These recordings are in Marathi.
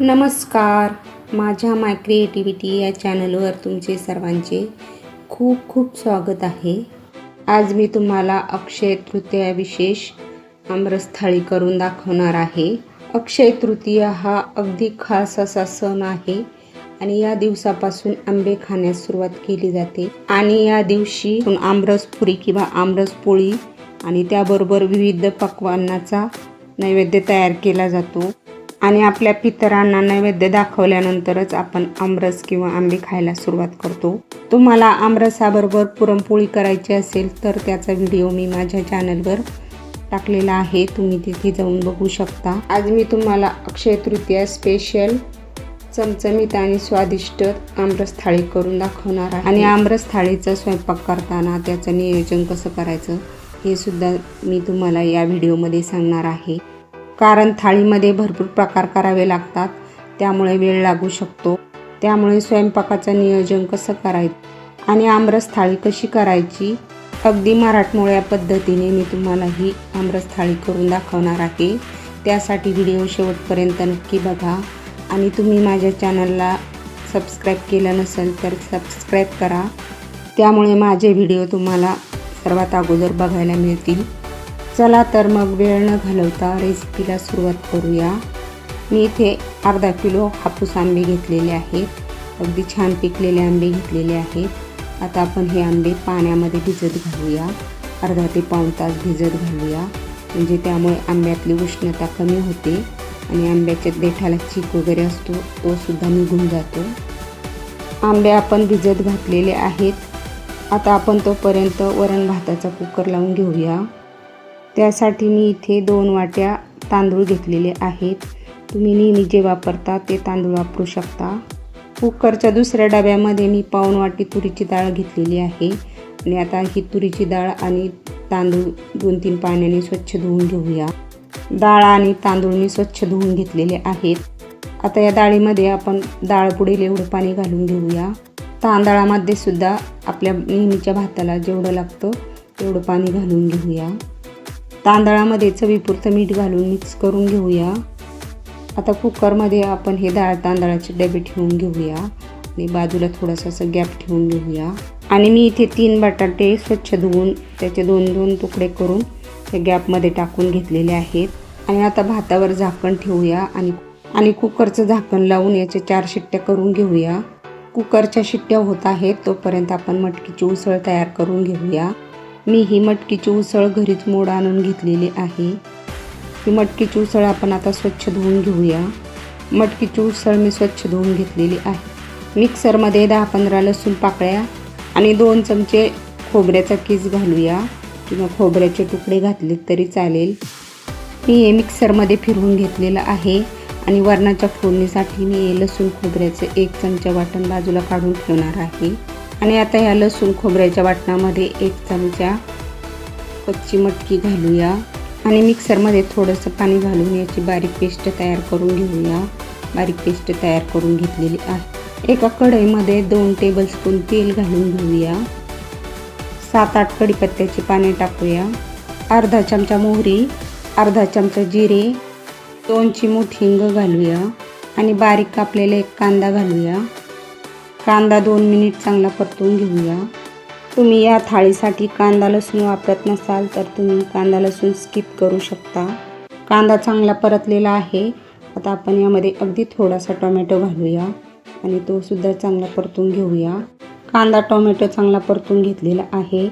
नमस्कार. माझ्या माय क्रिएटिव्हिटी या चॅनलवर तुमचे सर्वांचे खूप खूप स्वागत आहे. आज मी तुम्हाला अक्षय तृतीया विशेष आमरस करून दाखवणार आहे. अक्षय तृतीया हा अगदी खास असा सण आहे आणि या दिवसापासून आंबे खाण्यास सुरुवात केली जाते. आणि या दिवशी आमरस पुरी किंवा आमरस पोळी आणि त्याबरोबर विविध पक्वान्नाचा नैवेद्य तयार केला जातो. आणि आपल्या पितरांना नैवेद्य दाखवल्यानंतरच आपण आमरस किंवा आंबे खायला सुरुवात करतो. तुम्हाला आमरसाबरोबर पुरणपोळी करायची असेल तर त्याचा व्हिडिओ मी माझ्या चॅनलवर टाकलेला आहे. तुम्ही तिथे जाऊन बघू शकता. आज मी तुम्हाला अक्षय तृतीया स्पेशल चमचमीत आणि स्वादिष्ट आमरस थाळी करून दाखवणार आहे. आणि आमरस थाळीचा स्वयंपाक करताना त्याचं नियोजन कसं करायचं हे सुद्धा मी तुम्हाला या व्हिडिओमध्ये सांगणार आहे. कारण थाळीमध्ये भरपूर प्रकार करावे लागतात. त्यामुळे वेळ लागू शकतो. त्यामुळे स्वयंपाकाचं नियोजन कसं करायचं आणि आमरस थाळी कशी करायची? अगदी मराठमोळ्या पद्धतीने मी तुम्हाला ही आमरस थाळी करून दाखवणार आहे. त्यासाठी व्हिडिओ शेवटपर्यंत नक्की बघा. आणि तुम्ही माझ्या चॅनलला सबस्क्राईब केलं नसेल तर सबस्क्राईब करा. त्यामुळे माझे व्हिडिओ तुम्हाला सर्वात अगोदर बघायला मिळतील. चला तर मग वेळ न घालवता रेसिपीला सुरुवात करूया. मी इथे अर्धा किलो हापूस आंबे घेतलेले आहेत. अगदी छान पिकलेले आंबे घेतलेले आहेत. आता आपण हे आंबे पाण्यामध्ये भिजत घालूया. अर्धा ते पाऊण तास भिजत घालूया. म्हणजे त्यामुळे आंब्यातली उष्णता कमी होते आणि आंब्याच्या देठाला चीक वगैरे असतो तो सुद्धा निघून जातो. आंबे आपण भिजत घातलेले आहेत. आता आपण तोपर्यंत वरण भाताचा कुकर लावून घेऊया. त्यासाठी मी इथे दोन वाट्या तांदूळ घेतलेले आहेत. तुम्ही नेहमी जे वापरता ते तांदूळ वापरू शकता. कुकरच्या दुसऱ्या डब्यामध्ये मी पाऊण वाटी तुरीची डाळ घेतलेली आहे. आणि आता ही तुरीची डाळ आणि तांदूळ दोन तीन पाण्याने स्वच्छ धुवून घेऊया. डाळ आणि तांदूळ मी स्वच्छ धुवून घेतलेले आहेत. आता या डाळीमध्ये आपण डाळ पुढील एवढं पाणी घालून घेऊया. तांदळामध्ये सुद्धा आपल्या नेहमीच्या भाताला जेवढं लागतं तेवढं पाणी घालून घेऊया. तांदळामध्ये चवीपुरतं मीठ घालून मिक्स करून घेऊया. आता कुकरमध्ये आपण हे डाळ तांदळाचे डबे ठेवून घेऊया. आणि बाजूला थोडासा असं गॅप ठेवून घेऊया. आणि मी इथे तीन बटाटे स्वच्छ धुवून त्याचे दोन दोन तुकडे करून त्या गॅपमध्ये टाकून घेतलेले आहेत. आणि आता भातावर झाकण ठेवूया आणि आणि कुकरचं झाकण लावून याचे चार शिट्ट्या करून घेऊया. कुकरच्या शिट्ट्या होत आहेत तोपर्यंत आपण मटकीची उसळ तयार करून घेऊया. मी ही मटकीची उसळ घरीच मोड आणून घेतलेली आहे. ही मटकीची उसळ आपण आता स्वच्छ धुवून घेऊया. मटकीची उसळ मी स्वच्छ धुवून घेतलेली आहे. मिक्सरमध्ये दहा पंधरा लसूण पाकळ्या आणि दोन चमचे खोबऱ्याचा केस घालूया. किंवा खोबऱ्याचे तुकडे घातले तरी चालेल. मी हे मिक्सरमध्ये फिरवून घेतलेलं आहे आणि वरणाच्या फोडणीसाठी मी हे लसूण खोबऱ्याचं एक चमचा वाटण बाजूला काढून ठेवणार आहे. आणि आता ह्या लसूण खोबऱ्याच्या वाटणामध्ये एक चमचा कच्ची मटकी घालूया. आणि मिक्सरमध्ये थोडंसं पाणी घालून याची बारीक पेस्ट तयार करून घेऊया. बारीक पेस्ट तयार करून घेतलेली आहे. एका कढईमध्ये दोन टेबलस्पून तेल घालून घेऊया. सात आठ कडीपत्त्याची पाने टाकूया. अर्धा चमचा मोहरी अर्धा चमचा जिरे दोन चिमूट हिंग घालूया. आणि बारीक कापलेला एक कांदा घालूया. कांदा दोन मिनिट चांगला परतून घेऊया. तुम्ही या थाळीसाठी कांदा लसूण वापरत नसाल तर तुम्ही कांदा लसूण स्किप करू शकता. कांदा चांगला परतलेला आहे. आता आपण यामध्ये अगदी थोडासा टोमॅटो घालूया आणि तो सुद्धा चांगला परतून घेऊया. कांदा टोमॅटो चांगला परतून घेतलेला आहे.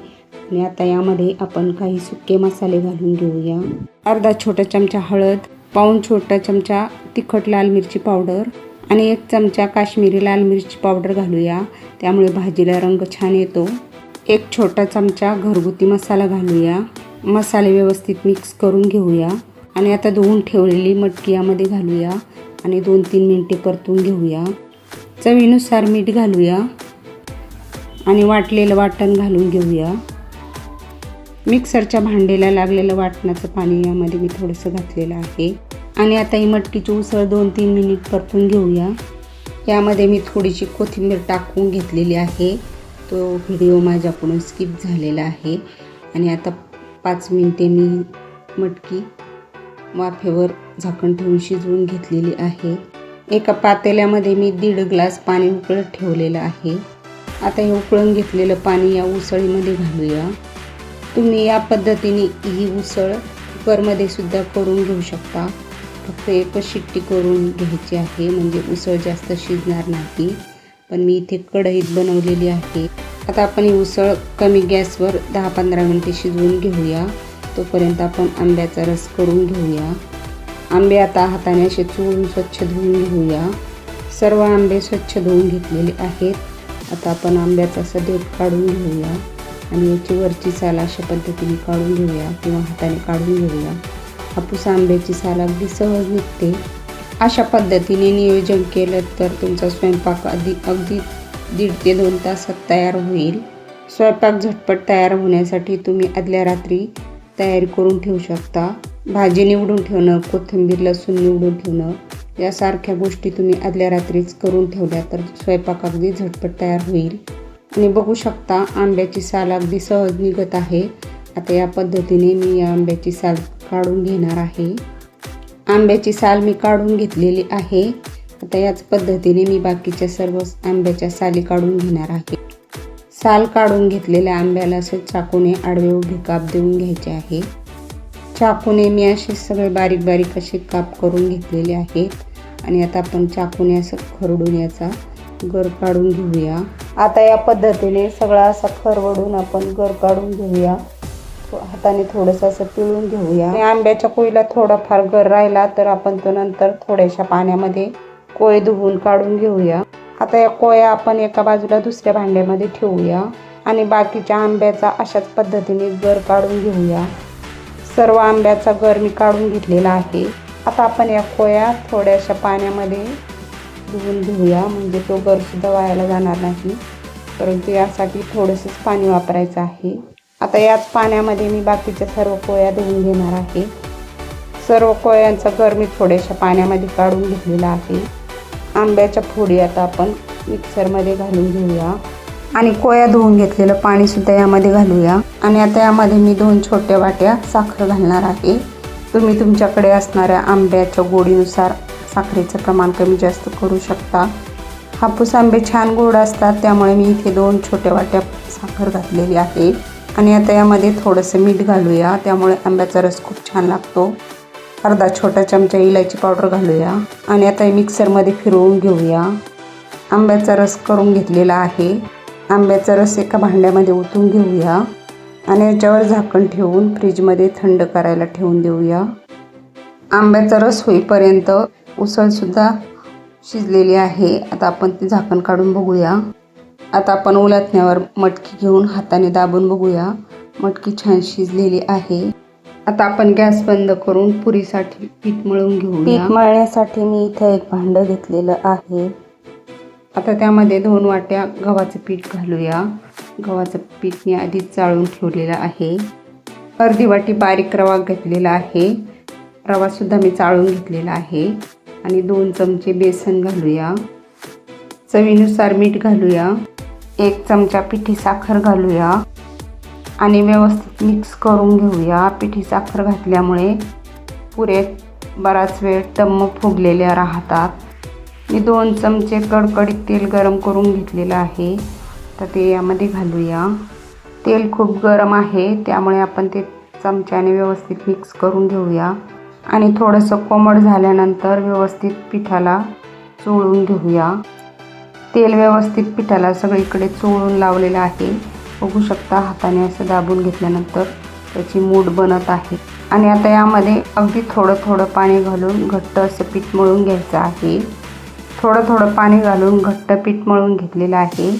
आणि आता यामध्ये आपण काही सुके मसाले घालून घेऊया. अर्धा छोटा चमचा हळद पाऊन छोटा चमचा तिखट लाल मिरची पावडर आणि एक चमचा काश्मीरी लाल मिरची पावडर घालूया. त्यामुळे भाजीला रंग छान येतो. एक छोटा चमचा घरगुती मसाला घालूया. मसाले व्यवस्थित मिक्स करून घेऊया. आणि आता धुवून ठेवलेली मटकी यामध्ये घालूया. आणि दोन तीन मिनटे परतून घेऊया. चवीनुसार मीठ घालूया. आणि वाटलेलं वाटण घालून घेऊया. मिक्सरच्या भांडेला लागलेलं वाटणाचं पाणी यामध्ये मी थोडंसं घातलेलं आहे. आणि आता ही मटकीची उसळ दोन तीन मिनिट परतून घेऊया. यामध्ये मी थोडीशी कोथिंबीर टाकून घेतलेली आहे. तो व्हिडिओ माझ्याकडून स्किप झालेला आहे. आणि आता पाच मिनटे मी मटकी वाफेवर झाकण ठेवून शिजवून घेतलेली आहे. एका पातेल्यामध्ये मी दीड ग्लास पाणी उकळत ठेवलेलं आहे. आता हे उकळून घेतलेलं पाणी या उसळीमध्ये घालूया. तुम्ही या पद्धतीने ही उसळ कुकरमध्ये सुद्धा करून घेऊ शकता. फक्त एकच शिट्टी करून घ्यायची आहे म्हणजे उसळ जास्त शिजणार नाही. पण मी इथे कढईत बनवलेली आहे. आता आपण ही उसळ कमी गॅसवर दहा पंधरा मिनटे शिजवून घेऊया. तोपर्यंत आपण आंब्याचा रस करून घेऊया. आंबे आता हाताने असे चोळून स्वच्छ धुवून घेऊया. सर्व आंबे स्वच्छ धुवून घेतलेले आहेत. आता आपण आंब्याचा असं देठ काढून घेऊया. आणि याची वरची साल अशा पद्धतीने काढून घेऊया किंवा हाताने काढून घेऊया. हापूस आंब्याची साल अगदी सहज निघते. अशा पद्धतीने नियोजन केलं तर तुमचा स्वयंपाक अगदी अगदी दीड ते दोन तासात तयार होईल. स्वयंपाक झटपट तयार होण्यासाठी तुम्ही आदल्या रात्री तयारी करून ठेवू शकता. भाजी निवडून ठेवणं कोथिंबीर लसूण निवडून ठेवणं यासारख्या गोष्टी तुम्ही आदल्या रात्रीच करून ठेवल्या तर स्वयंपाक अगदी झटपट तयार होईल. आणि बघू शकता आंब्याची साल अगदी सहज निघत आहे. आता या पद्धतीने मी या आंब्याची साल काढून घेणार आहे. आंब्याची साल मी काढून घेतलेली आहे. आता याच पद्धतीने मी बाकीच्या सर्व आंब्याच्या साली काढून घेणार आहे. साल काढून घेतलेल्या आंब्याला असं चाकूने आडवे उभे काप देऊन घ्यायचे आहे. चाकूने मी असे सगळे बारीक बारीक असे काप करून घेतलेले आहेत. आणि आता आपण चाकूने असं खरडून याचा गर काढून घेऊया. आता या पद्धतीने सगळा असा खरवडून आपण गर काढून घेऊया. हाताने थोडंसं असं पिळून घेऊया. आणि आंब्याच्या कोळीला थोडाफार गर राहिला तर आपण तो नंतर थोड्याशा पाण्यामध्ये कोय धुवून काढून घेऊया. आता या कोया आपण एका बाजूला दुसऱ्या भांड्यामध्ये ठेवूया. आणि बाकीच्या आंब्याचा अशाच पद्धतीने गर काढून घेऊया. सर्व आंब्याचा गर मी काढून घेतलेला आहे. आता आपण या कोया थोड्याशा पाण्यामध्ये धुवून घेऊया. म्हणजे तो गरसुद्धा वायाला जाणार नाही. परंतु यासाठी थोडंसंच पाणी वापरायचं आहे. आता याच पाण्यामध्ये मी बाकीच्या सर्व पोळ्या धुवून घेणार आहे. सर्व कोयांचा गर मी थोड्याशा पाण्यामध्ये काढून घेतलेला आहे. आंब्याच्या फोडी आता आपण मिक्सरमध्ये घालून घेऊया. आणि कोया धुवून घेतलेलं पाणीसुद्धा यामध्ये घालूया. आणि आता यामध्ये मी दोन छोट्या वाट्या साखर घालणार आहे. तुम्ही तुमच्याकडे असणाऱ्या आंब्याच्या गोडीनुसार साखरेचं प्रमाण कमी जास्त करू शकता. हापूस आंबे छान गोड असतात त्यामुळे मी इथे दोन छोट्या वाट्या साखर घातलेली आहे. आणि आता यामध्ये थोडंसं मीठ घालूया. त्यामुळे आंब्याचा रस खूप छान लागतो. अर्धा छोटा चमचा इलायची पावडर घालूया. आणि आता मिक्सरमध्ये फिरवून घेऊया. आंब्याचा रस करून घेतलेला आहे. आंब्याचा रस एका भांड्यामध्ये ओतून घेऊया. आणि याच्यावर झाकण ठेवून फ्रीजमध्ये थंड करायला ठेवून देऊया. आंब्याचा रस होईपर्यंत उसळसुद्धा शिजलेली आहे. आता आपण ती झाकण काढून बघूया. आता आपण उलटण्यावर मटकी घेऊन हाताने दाबून बघूया. मटकी छान शिजलेली आहे. आता आपण गॅस बंद करून पुरीसाठी पीठ मळून घेऊ पीठ मळण्यासाठी मी इथं एक भांडं घेतलेलं आहे. आता त्यामध्ये दोन वाट्या गव्हाचं पीठ घालूया. गव्हाचं पीठ मी आधीच चाळून ठेवलेलं आहे. अर्धी वाटी बारीक रवा घेतलेला आहे. रवासुद्धा मी चाळून घेतलेला आहे. आणि दोन चमचे बेसन घालूया. चवीनुसार मीठ घालूया. एक चमचा पिठी साखर घालूया. आणि व्यवस्थित मिक्स करून घेऊया. पिठी साखर घातल्यामुळे पुरे बराच वेळ टम्म फुगलेल्या राहतात. मी दोन चमचे कडकडीत तेल गरम करून घेतलेलं आहे. तर ते यामध्ये घालूया. तेल खूप गरम आहे त्यामुळे आपण ते चमच्याने व्यवस्थित मिक्स करून घेऊया. आणि थोडंसं कोमट झाल्यानंतर व्यवस्थित पिठाला चोळून घेऊया. तेल व्यवस्थित पिठाला सगळीकडे चोळून लावलेलं आहे. बघू शकता हाताने असं दाबून घेतल्यानंतर त्याची मूड बनत आहे. आणि आता यामध्ये अगदी थोडं थोडं पाणी घालून घट्ट असं पीठ मळून घ्यायचं आहे. थोडं थोडं पाणी घालून घट्ट पीठ मळून घेतलेलं आहे.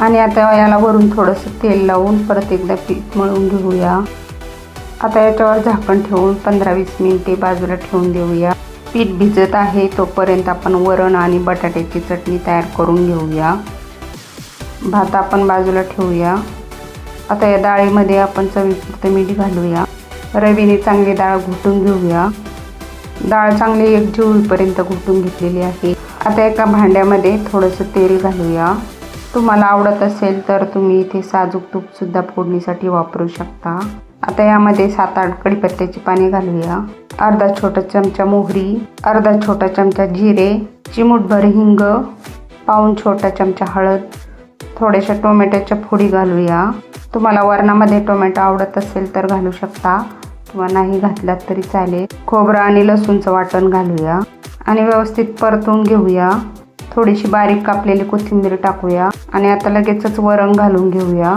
आणि आता याला वरून थोडंसं तेल लावून परत एकदा पीठ मळून घेऊया. आता याच्यावर झाकण ठेवून पंधरा वीस मिनिटे बाजूला ठेवून देऊया. पीठ भिजत आहे तोपर्यंत आपण वरण आणि बटाट्याची चटणी तयार करून घेऊया. भात आपण बाजूला ठेवूया. आता या डाळीमध्ये आपण चवीपुरतं मीठ घालूया. रवीने चांगली डाळ घुटून घेऊया. डाळ चांगली एकजीव होईपर्यंत घुटून घेतलेली आहे. आता एका भांड्यामध्ये थोडंसं तेल घालूया. तुम्हाला आवडत असेल तर तुम्ही इथे साजूक तूपसुद्धा फोडणीसाठी वापरू शकता. आता यामध्ये सात आठ कढीपत्त्याची पाने घालूया. अर्धा छोटा चमचा मोहरी अर्धा छोटा चमचा जिरे चिमूटभर हिंग पाऊन छोटा चमचा हळद थोड्याशा टोमॅटोच्या फोडी घालूया. तुम्हाला वरणामध्ये टोमॅटो आवडत असेल तर घालू शकता किंवा नाही घातलात तरी चालेल. खोबरं आणि लसूणचं वाटण घालूया. आणि व्यवस्थित परतून घेऊया. थोडीशी बारीक कापलेली कोथिंबीर टाकूया. आणि आता लगेचच वरण घालून घेऊया.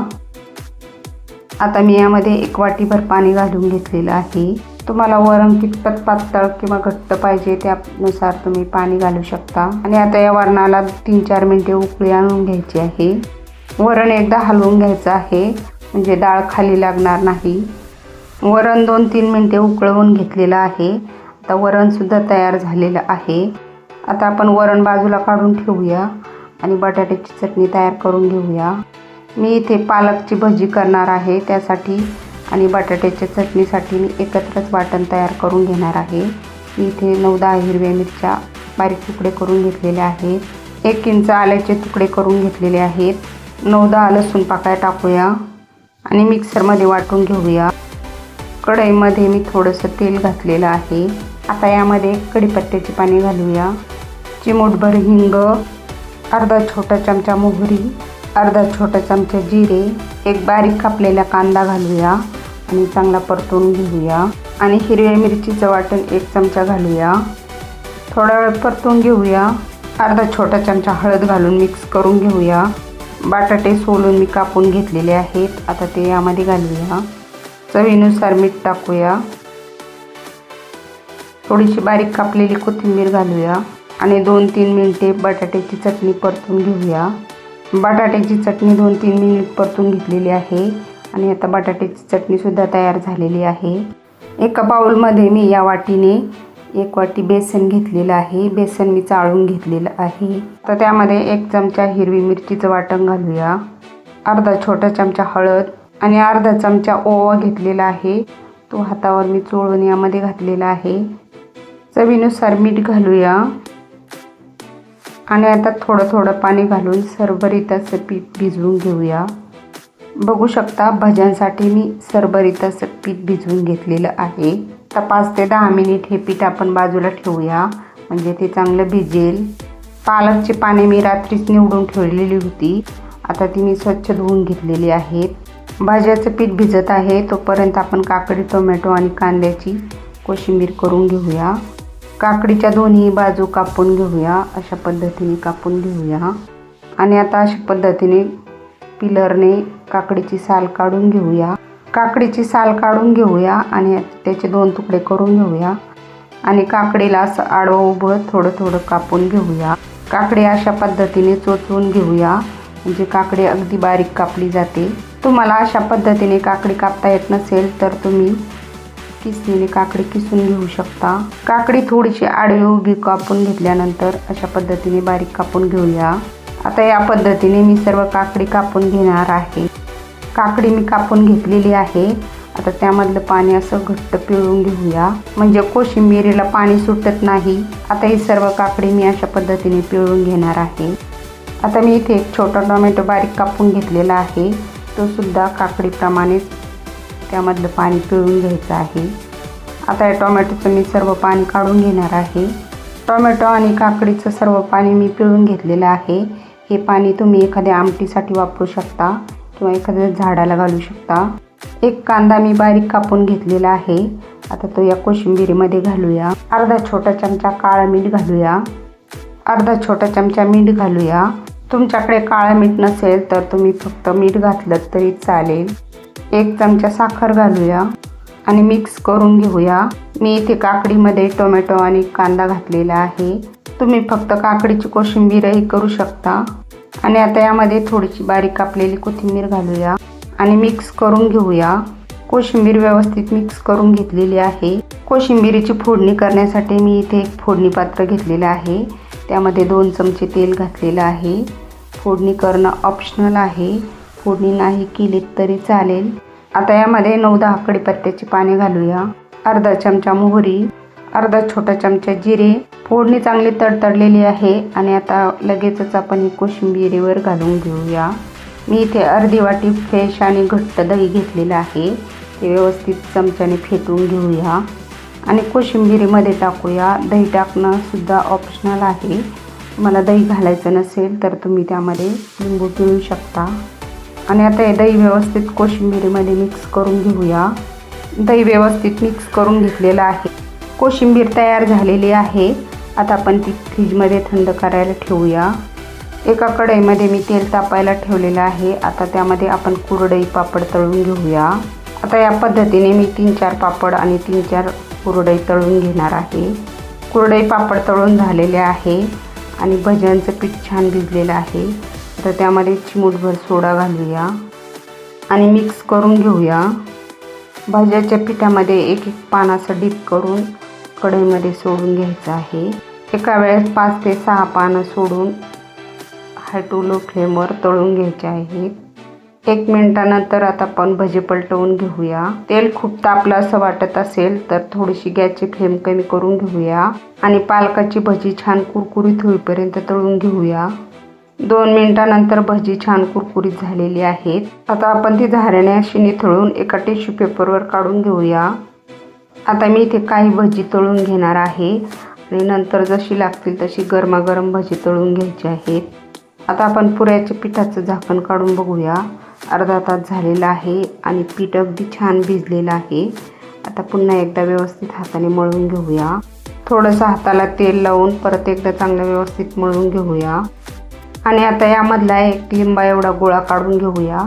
आता मी यामध्ये एक वाटीभर पाणी घालून घेतलेलं आहे. तुम्हाला वरण कितपत पातळ किंवा घट्ट पाहिजे त्यानुसार तुम्ही पाणी घालू शकता. आणि आता या वरणाला तीन चार मिनटे उकळी आणून घ्यायची आहे. वरण एकदा हलवून घ्यायचं आहे म्हणजे डाळ खाली लागणार नाही. वरण दोन तीन मिनटे उकळवून घेतलेलं आहे. आता वरणसुद्धा तयार झालेलं आहे. आता आपण वरण बाजूला काढून ठेवूया आणि बटाट्याची चटणी तयार करून घेऊया. मी इथे पालकची भजी करणार आहे त्यासाठी आणि बटाट्याच्या चटणीसाठी मी एकत्रच वाटण तयार करून घेणार आहे. मी इथे नऊ दहा हिरव्या मिरच्या बारीक तुकडे करून घेतलेले आहेत. एक इंच आल्याचे तुकडे करून घेतलेले आहेत. नऊ दहा लसूण पाकळ्या टाकूया आणि मिक्सरमध्ये वाटून घेऊया. कढईमध्ये मी थोडंसं तेल घातलेलं आहे. आता यामध्ये कढीपत्त्याची पाणी घालूया. चिमूटभर हिंग अर्धा छोटा चमचा मोहरी अर्धा छोटा चमचा जिरे एक बारीक कापलेला कांदा घालूया आणि चांगला परतून घेऊया. आणि हिरव्या मिरचीचं वाटण एक चमचा घालूया. थोडा वेळ परतून घेऊया. अर्धा छोटा चमचा हळद घालून मिक्स करून घेऊया. बटाटे सोलून मी कापून घेतलेले आहेत. आता ते यामध्ये घालूया. चवीनुसार मीठ टाकूया. थोडीशी बारीक कापलेली कोथिंबीर घालूया. आणि दोन तीन मिनटे बटाट्याची चटणी परतून घेऊया. बटाट्याची चटणी दोन तीन मिनिट परतून घेतलेली आहे. आणि आता बटाट्याची चटणीसुद्धा तयार झालेली आहे. एका बाउलमध्ये मी या वाटीने एक वाटी बेसन घेतलेलं आहे. बेसन मी चाळून घेतलेलं आहे. तर त्यामध्ये एक चमचा हिरवी मिरचीचं वाटण घालूया. अर्धा छोटा चमचा हळद आणि अर्धा चमचा ओवा घेतलेला आहे. तो हातावर मी चोळून यामध्ये घातलेला आहे. चवीनुसार मीठ घालूया. आणि आता थोडं थोडं पाणी घालून सरभरीत असं पीठ भिजवून घेऊया. बघू शकता भज्यांसाठी मी सरभरीत असं पीठ भिजवून घेतलेलं आहे. आता पाच ते दहा मिनिट हे पीठ आपण बाजूला ठेवूया म्हणजे ते चांगलं भिजेल. पालकची पाने मी रात्रीच निवडून ठेवलेली होती. आता ती मी स्वच्छ धुवून घेतलेली आहेत. भाज्याचं पीठ भिजत आहे तोपर्यंत आपण काकडी टोमॅटो आणि कांद्याची कोशिंबीर करून घेऊया. काकडीच्या दोन्ही बाजू कापून घेऊया. अशा पद्धतीने कापून घेऊया. आणि आता अशा पद्धतीने पिलरने काकडीची साल काढून घेऊया. काकडीची साल काढून घेऊया आणि त्याचे दोन तुकडे करून घेऊया. आणि काकडीला असं आडवं उभं थोडं थोडं कापून घेऊया. काकडी अशा पद्धतीने चोचवून घेऊया. म्हणजे काकडी अगदी बारीक कापली जाते. तुम्हाला अशा पद्धतीने काकडी कापता येत नसेल तर तुम्ही किसणीने काकडी किसून घेऊ शकता? काकडी थोडीशी आडवी उभी कापून घेतल्यानंतर अशा पद्धतीने बारीक कापून घेऊया. आता या पद्धतीने मी सर्व काकडी कापून घेणार आहे. काकडी मी कापून घेतलेली आहे. आता त्यामधलं पाणी असं घट्ट पिळून घेऊया. म्हणजे कोशिंबिरीला पाणी सुटत नाही. आता ही सर्व काकडी मी अशा पद्धतीने पिळून घेणार आहे. आता मी इथे एक छोटा टोमॅटो बारीक कापून घेतलेला आहे. तो सुद्धा काकडीप्रमाणेच त्यामधलं पाणी पिळून घ्यायचं आहे. आता या टोमॅटोचं मी सर्व पाणी काढून घेणार आहे. टोमॅटो आणि काकडीचं सर्व पाणी मी पिळून घेतलेलं आहे. हे पाणी तुम्ही एखाद्या आमटीसाठी वापरू शकता किंवा एखाद्या झाडाला घालू शकता. एक कांदा मी बारीक कापून घेतलेला आहे. आता तो या कोशिंबिरीमध्ये घालूया. अर्धा छोटा चमचा काळा मीठ घालूया. अर्धा छोटा चमचा मीठ घालूया. तुमच्याकडे काळा मीठ नसेल तर तुम्ही फक्त मीठ घातलं तरी चालेल. एक चमचा साखर घालूया आणि मिक्स करून घेऊया. मी इथे काकडीमध्ये टोमॅटो आणि कांदा घातलेला आहे. तुम्ही फक्त काकडीची कोशिंबीरही करू शकता. आणि आता यामध्ये थोडीशी बारीक कापलेली कोथिंबीर घालूया आणि मिक्स करून घेऊया. कोशिंबीर व्यवस्थित मिक्स करून घेतलेली आहे. कोशिंबीरीची फोडणी करण्यासाठी मी इथे एक फोडणी पात्र घेतलेलं आहे. त्यामध्ये दोन चमचे तेल घातलेलं आहे. फोडणी करणं ऑप्शनल आहे. फोडणी नाही केलीत तरी चालेल. आता यामध्ये नऊ दहा कडीपत्त्याची पाने घालूया. अर्धा चमचा मोहरी अर्धा छोटा चमचा जिरे. फोडणी चांगली तडतडलेली आहे आणि आता लगेचच आपण ही कोशिंबिरीवर घालून घेऊया. मी इथे अर्धी वाटी फ्रेश आणि घट्ट दही घेतलेलं आहे. ते व्यवस्थित चमच्याने फेटून घेऊया. आणि कोशिंबिरीमध्ये टाकूया. दही टाकणंसुद्धा ऑप्शनल आहे. तुम्हाला दही घालायचं नसेल तर तुम्ही त्यामध्ये लिंबू पिळू शकता. आणि आता हे दही व्यवस्थित कोशिंबिरीमध्ये मिक्स करून घेऊया. दही व्यवस्थित मिक्स करून घेतलेलं आहे. कोशिंबीर तयार झालेली आहे. आता आपण ती फ्रीजमध्ये थंड करायला ठेवूया. एका कढईमध्ये मी तेल तापायला ठेवलेलं आहे. आता त्यामध्ये आपण कुरडई पापड तळून घेऊया. आता या पद्धतीने मी तीन चार पापड आणि तीन चार कुरडई तळून घेणार आहे. कुरडई पापड तळून झालेले आहे आणि भज्यांचं पीठ छान भिजलेलं आहे. तर त्यामध्ये चिमूटभर सोडा घालूया. आणि मिक्स करून घेऊया. भाज्याच्या पिठामध्ये एक एक पान असं डीप करून कढईमध्ये सोडून घ्यायचं आहे. एका वेळेस पाच ते सहा पानं सोडून हाय टू लो फ्लेमवर तळून घ्यायचे आहेत. एक मिनटानंतर आता आपण भजी पलटवून घेऊया. तेल खूप तापलं असं वाटत असेल तर थोडीशी गॅसची फ्लेम कमी करून घेऊया. आणि पालकाची भजी छान कुरकुरीत होईपर्यंत तळून घेऊया. दोन मिनटानंतर भजी छान कुरकुरीत झालेली आहेत. आता आपण ती झाऱ्याने अशी निथळून एका टिश्यू पेपरवर काढून घेऊया. आता मी इथे काही भजी तळून घेणार आहे. आणि नंतर जशी लागतील तशी गरमागरम भजी तळून घ्यायची आहेत. आता आपण पुऱ्याच्या पिठाचं झाकण काढून बघूया. अर्धा तास झालेला आहे आणि पीठ अगदी छान भिजलेलं आहे. आता पुन्हा एकदा व्यवस्थित हाताने मळून घेऊया. थोडंसं हाताला तेल लावून परत एकदा चांगलं व्यवस्थित मळून घेऊया. आणि आता यामधला एक लिंबा एवढा गोळा काढून घेऊया.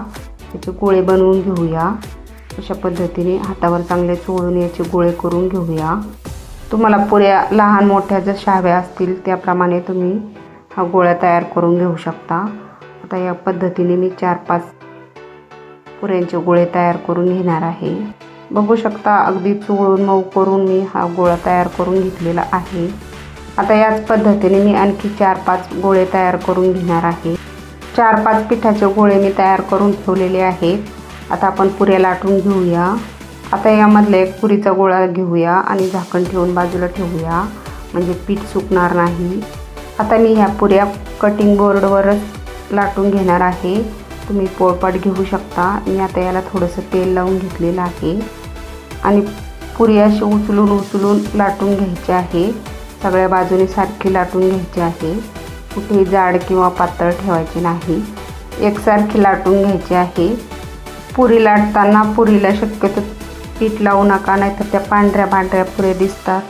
त्याचे गोळे बनवून घेऊया. अशा पद्धतीने हातावर चांगले चोळून याचे गोळे करून घेऊया. तुम्हाला पुऱ्या लहान मोठ्या जशा हव्या असतील त्याप्रमाणे तुम्ही हा गोळ्या तयार करून घेऊ शकता. आता या पद्धतीने मी चार पाच पुऱ्यांचे गोळे तयार करून घेणार आहे. बघू शकता अगदी चोळून मऊ करून मी हा गोळा तयार करून घेतलेला आहे. आता याच पद्धतीने मी आणखी चार पाच गोळे तयार करून घेणार आहे. चार पाच पिठाचे गोळे मी तयार करून ठेवलेले आहेत. आता आपण पुऱ्या लाटून घेऊया. आता यामधला एक पुरीचा गोळा घेऊया आणि झाकण ठेवून बाजूला ठेवूया. म्हणजे पीठ सुकणार नाही. आता मी ह्या पुऱ्या कटिंग बोर्डवरच लाटून घेणार आहे. तुम्ही पोळपाट घेऊ शकता. मी आता याला थोडंसं तेल लावून घेतलेलं आहे. आणि पुरी अशी उचलून उचलून लाटून घ्यायची आहे. सगळ्या बाजूने सारखी लाटून घ्यायची आहे. कुठेही जाड किंवा पातळ ठेवायची नाही. एकसारखी लाटून घ्यायची आहे. पुरी लाटताना पुरीला शक्यतो पीठ लावू नका नाहीतर त्या पांढऱ्या पांढऱ्या पुऱ्या दिसतात.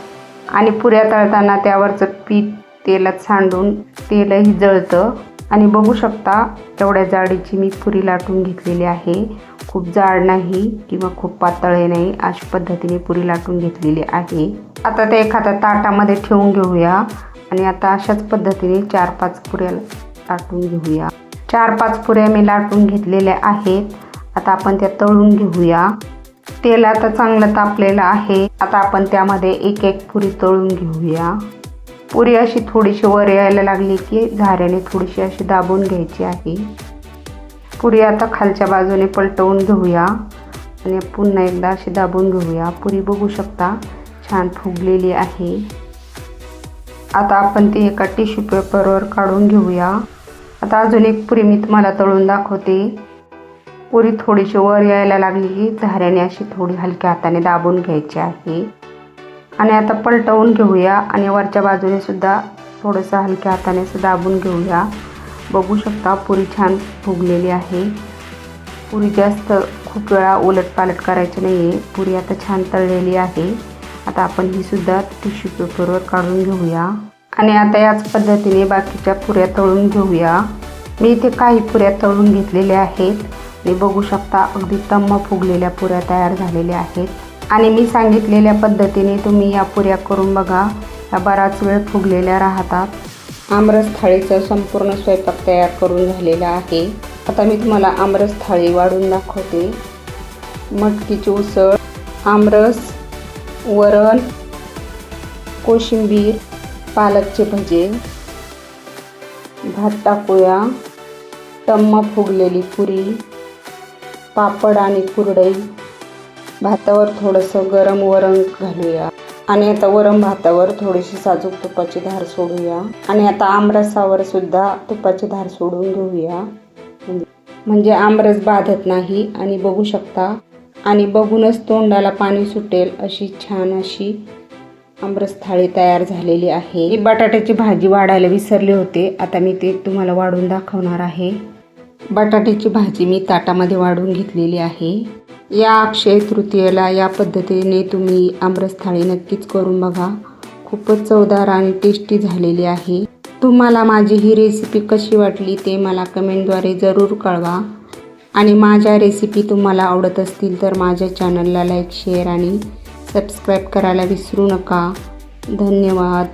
आणि पुऱ्या तळताना त्यावरचं पीठ तेलात सांडून तेलही जळतं. आणि बघू शकता तेवढ्या जाडीची मी पुरी लाटून घेतलेली आहे. खूप जाड नाही किंवा खूप पातळे नाही अशा पद्धतीने पुरी लाटून घेतलेली आहे. आता ते एखाद्या ताटामध्ये ठेवून घेऊया आणि आता अशाच पद्धतीने चार पाच पुऱ्या लाटून घेऊया. चार पाच पुऱ्या मी लाटून घेतलेल्या आहेत. आता आपण त्या तळून घेऊया. तेल आता चांगलं तापलेलं आहे. आता आपण त्यामध्ये एक एक पुरी तळून घेऊया. पुरी अशी थोडीशी वर यायला लागली की झाऱ्याने थोडीशी अशी दाबून घ्यायची आहे. पुरी आता खालच्या बाजूने पलटवून घेऊया. आणि पुन्हा एकदा अशी दाबून घेऊया. पुरी बघू शकता छान फुगलेली आहे. आता आपण ती एका टिश्यू पेपरवर काढून घेऊया. आता अजून एक पुरी मी तुम्हाला तळून दाखवते. पुरी थोडीशी वर यायला लागली की झाऱ्याने अशी थोडी हलक्या हाताने दाबून घ्यायची आहे. आणि आता पलटवून घेऊया आणि वरच्या बाजूने सुद्धा थोडंसं हलक्या हाताने असं दाबून घेऊया. बघू शकता पुरी छान फुगलेली आहे. पुरी जास्त खूप वेळा उलटपालट करायची नाही आहे पुरी आता छान तळलेली आहे. आता आपण ही सुद्धा टिश्यू पेपरवर काढून घेऊया. आणि आता याच पद्धतीने बाकीच्या पुऱ्या तळून घेऊया. मी इथे काही पुऱ्या तळून घेतलेल्या आहेत. आणि बघू शकता अगदी तम्म फुगलेल्या पुऱ्या तयार झालेल्या आहेत. आणि मी सांगितलेल्या पद्धतीने तुम्ही या पुऱ्या करून बघा. या बराच वेळ फुगलेल्या राहतात. आमरस थाळीचा संपूर्ण स्वयंपाक तयार करून झालेला आहे. आता मी तुम्हाला आमरस थाळी वाढून दाखवते. मटकीची उसळ आमरस वरण कोशिंबीर पालकचे भजे भात टाकूया टम्म फुगलेली पुरी पापड आणि कुरडई. भातावर थोडंसं गरम वरण घालूया. आणि आता वरम भातावर थोडीशी साजूक तुपाची धार सोडूया. आणि आता आमरसावर सुद्धा तुपाची धार सोडून घेऊया. म्हणजे आमरस बाधत नाही आणि बघू शकता. आणि बघूनच तोंडाला पाणी सुटेल अशी छान अशी आमरस थाळी तयार झालेली आहे. ही बटाट्याची भाजी वाढायला विसरले होते. आता मी ते तुम्हाला वाढून दाखवणार आहे. बटाट्याची भाजी मी ताटामध्ये वाढून घेतलेली आहे. या अक्षय तृतीयेला या पद्धतीने तुम्ही आम्रस्थाळी नक्कीच करून बघा. खूपच चवदार आणि टेस्टी झालेली आहे. तुम्हाला माझी ही रेसिपी कशी वाटली ते मला कमेंटद्वारे जरूर कळवा. आणि माझ्या रेसिपी तुम्हाला आवडत असतील तर माझ्या चॅनलला लाईक शेअर आणि सबस्क्राईब करायला विसरू नका. धन्यवाद.